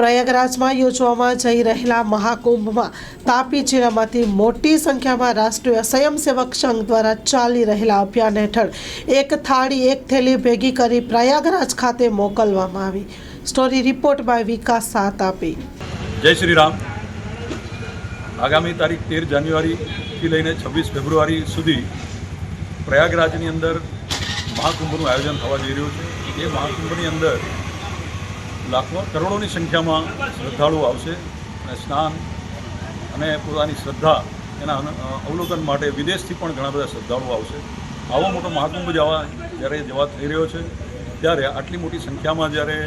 પ્રયાગરાજમાં યોજવામાં જઈ રહેલા મહાકુંભમાં તાપી જિલ્લામાંથી મોટી સંખ્યામાં રાષ્ટ્રીય સ્વયંસેવક સંઘ દ્વારા ચાલી રહેલા અભિયાન હેઠળ એક થાળી, એક થેલી ભેગી કરી પ્રયાગરાજ ખાતે મોકલવામાં આવી. સ્ટોરી રિપોર્ટ બાય વિકાસ સાત તાપી જય શ્રી રામ. આગામી તારીખ તેર જાન્યુઆરીથી લઈને છવ્વીસ ફેબ્રુઆરી સુધી પ્રયાગરાજની અંદર મહાકુંભનું આયોજન થવા જઈ રહ્યું છે. એ મહાકુંભની અંદર લાખો કરોડોની સંખ્યામાં શ્રદ્ધાળુઓ આવશે અને સ્નાન અને પોતાની શ્રદ્ધા એના અવલોકન માટે વિદેશથી પણ ઘણા બધા શ્રદ્ધાળુઓ આવશે. આવો મોટો મહાકુંભ જવા, જ્યારે જવા થઈ રહ્યો છે, ત્યારે આટલી મોટી સંખ્યામાં જ્યારે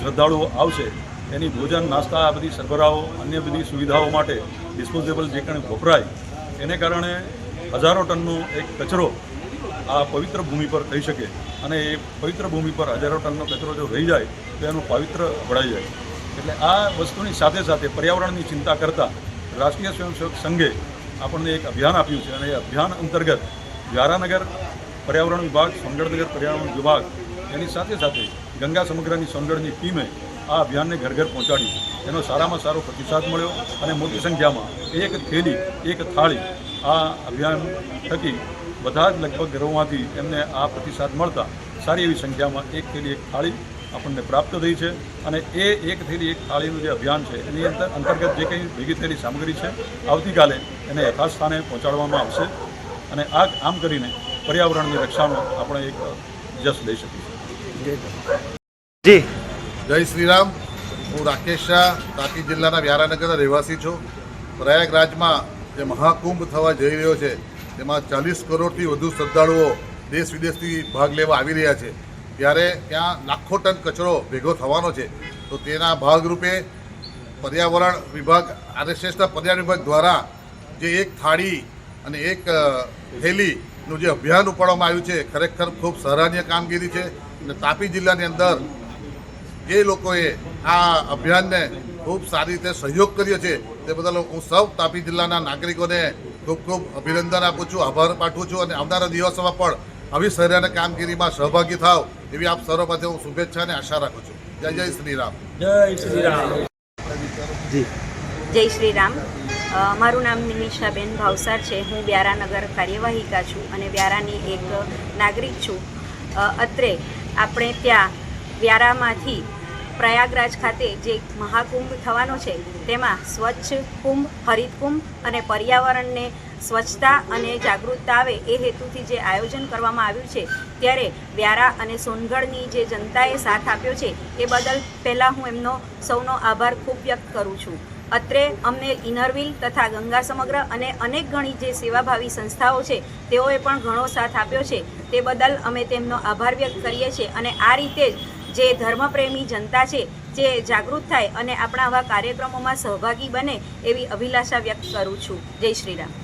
શ્રદ્ધાળુઓ આવશે, એની ભોજન, નાસ્તા, આ બધી સરબરાહો અન્ય બધી સુવિધાઓ માટે ડિસ્પોઝેબલ જે કંઈ વપરાય, એને કારણે હજારો ટનનો એક કચરો આ પવિત્ર ભૂમિ પર થઈ શકે. અને એ પવિત્ર ભૂમિ પર હજારો ટનનો કચરો જો રહી જાય, તો એનું પવિત્ર વળાઈ જાય. એટલે આ વસ્તુની સાથે સાથે પર્યાવરણની ચિંતા કરતાં રાષ્ટ્રીય સ્વયંસેવક સંઘે આપણને એક અભિયાન આપ્યું છે અને એ અભિયાન અંતર્ગત વ્યારાનગર પર્યાવરણ વિભાગ, સોનગઢનગર પર્યાવરણ વિભાગ, એની સાથે સાથે ગંગા સમગ્રની સોનગઢની ટીમે આ અભિયાનને ઘર ઘર પહોંચાડ્યું. એનો સારામાં સારો પ્રતિસાદ મળ્યો અને મોટી સંખ્યામાં એક થેલી, એક થાળી આ અભિયાન થકી બધા જ લગભગ ઘરોમાંથી એમને આ પ્રતિસાદ મળતા સારી એવી સંખ્યામાં એક થેલી એક થાળી આપણને પ્રાપ્ત થઈ છે અને એ એક થેલી એક થાળીનું જે અભિયાન છે એની અંદર અંતર્ગત જે કંઈ ભેગી થયેલી સામગ્રી છે આવતીકાલે એને યથાસ્થાને સ્થાને પહોંચાડવામાં આવશે અને આ આમ કરીને પર્યાવરણની રક્ષાનો આપણે એક જશ લઈ શકીશું. જી. જય શ્રી રામ હું રાકેશ શાહ તાપી જિલ્લાના વ્યારાનગરના રહેવાસી છું. પ્રયાગરાજમાં જે મહાકુંભ થવા જઈ રહ્યો છે તેમાં ચાલીસ કરોડથી વધુ શ્રદ્ધાળુઓ દેશ વિદેશથી ભાગ લેવા આવી રહ્યા છે. ત્યારે ત્યાં લાખો ટન કચરો ભેગો થવાનો છે. તો તેના ભાગરૂપે પર્યાવરણ વિભાગ આરએસએસના પર્યાવરણ વિભાગ દ્વારા જે એક થાળી અને એક થેલીનું જે અભિયાન ઉપાડવામાં આવ્યું છે, ખરેખર ખૂબ સરાહનીય કામગીરી છે અને તાપી જિલ્લાની અંદર જે લોકોએ આ અભિયાનને ખૂબ સારી રીતે સહયોગ કર્યો છે, તે બદલ હું સૌ તાપી જિલ્લાના નાગરિકોને ખૂબ ખૂબ અભિનંદન આપું છું આભાર પાઠવું છું અને આવનારા દિવસોમાં પણ આવી સરાહનીય કામગીરીમાં સહભાગી થાવ એવી આપ સર્વ પાસે હું શુભેચ્છા અને આશા રાખું છું. જય જય શ્રી રામ જી. જય શ્રી રામ મારું નામ નિમિષાબેન ભાવસાર છે. હું વ્યારાનગર કાર્યવાહિકા છું અને વ્યારાની એક નાગરિક છું. અત્રે આપણે ત્યાં વ્યારામાંથી પ્રયાગરાજ ખાતે જે મહાકુંભ થવાનો છે, તેમાં સ્વચ્છ કુંભ, હરિત કુંભ અને પર્યાવરણને સ્વચ્છતા અને જાગૃતતા આવે એ હેતુથી જે આયોજન કરવામાં આવ્યું છે, ત્યારે વ્યારા અને સોનગઢની જે જનતાએ સાથ આપ્યો છે, એ બદલ પહેલાં હું એમનો સૌનો આભાર ખૂબ વ્યક્ત કરું છું. અત્રે અમને ઇનરવિલ તથા ગંગા સમગ્ર અને અનેક ઘણી જે સેવાભાવી સંસ્થાઓ છે, તેઓએ પણ ઘણો સાથ આપ્યો છે, તે બદલ અમે તેમનો આભાર વ્યક્ત કરીએ છીએ અને આ રીતે જ જે ધર્મપ્રેમી જનતા છે, જે જાગૃત થાય અને આપણા આવા કાર્યક્રમોમાં સહભાગી બને એવી અભિલાષા વ્યક્ત કરું છું. જય શ્રી રામ.